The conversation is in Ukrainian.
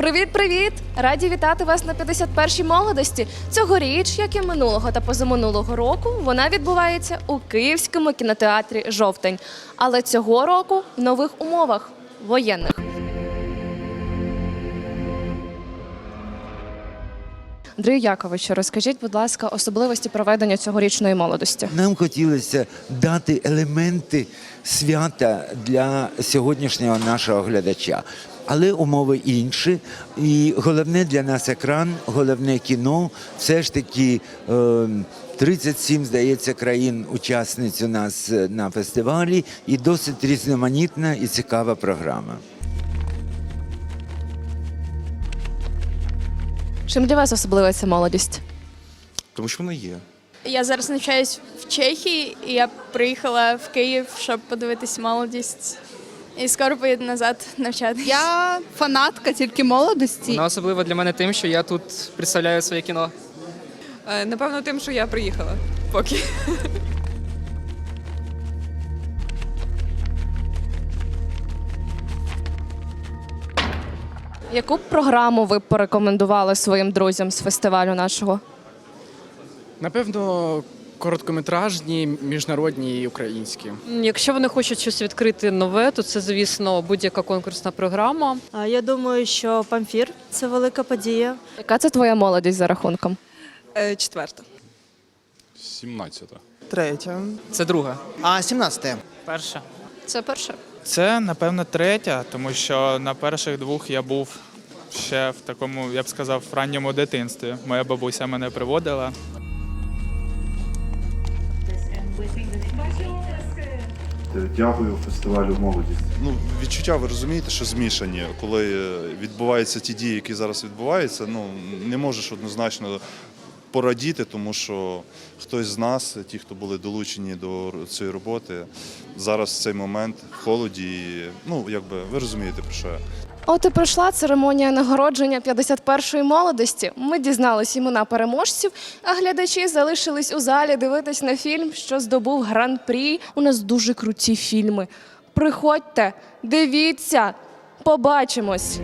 Привіт-привіт! Раді вітати вас на 51-й молодості. Цьогоріч, як і минулого та позаминулого року, вона відбувається у Київському кінотеатрі Жовтень. Але цього року в нових умовах воєнних. Андрію Яковичу, розкажіть, будь ласка, особливості проведення цьогорічної молодості. Нам хотілося дати елементи свята для сьогоднішнього нашого глядача. Але умови інші, і головне для нас екран, головне кіно. Все ж таки е, 37, здається, країн-учасниць у нас е, на фестивалі, і досить різноманітна і цікава програма. Чим для вас особлива ця молодість? Тому що вона є. Я зараз навчаюсь в Чехії, і я приїхала в Київ, щоб подивитись молодість. І скоро поїду назад навчатись. Я фанатка тільки молодості. Вона особлива для мене тим, що я тут представляю своє кіно. Е, Напевно, тим, що я приїхала. Поки. Яку б програму ви б порекомендували своїм друзям з фестивалю нашого? Напевно, короткометражні, міжнародні і українські. Якщо вони хочуть щось відкрити нове, то це, звісно, будь-яка конкурсна програма. А, Я думаю, що памфір це велика подія. Яка це твоя молодість за рахунком? Е, Четверта. 17. Третя. Це друга. А, 17. Перша. Це перше. Це, напевно, третя, тому що на перших двох я був ще в такому, я б сказав, ранньому дитинстві. Моя бабуся мене приводила. Дякую фестивалю молодість. Ну, відчуття, ви розумієте, що змішані. Коли е, відбуваються ті дії, які зараз відбуваються, ну не можеш однозначно порадіти, тому що хтось з нас, ті, хто були долучені до цієї роботи, зараз в цей момент в холоді. Ну, якби ви розумієте, про що я. От і пройшла церемонія нагородження 51-ї молодості. Ми дізнались імена переможців, а глядачі залишились у залі дивитись на фільм, що здобув гран-прі. У нас дуже круті фільми. Приходьте, дивіться, побачимось.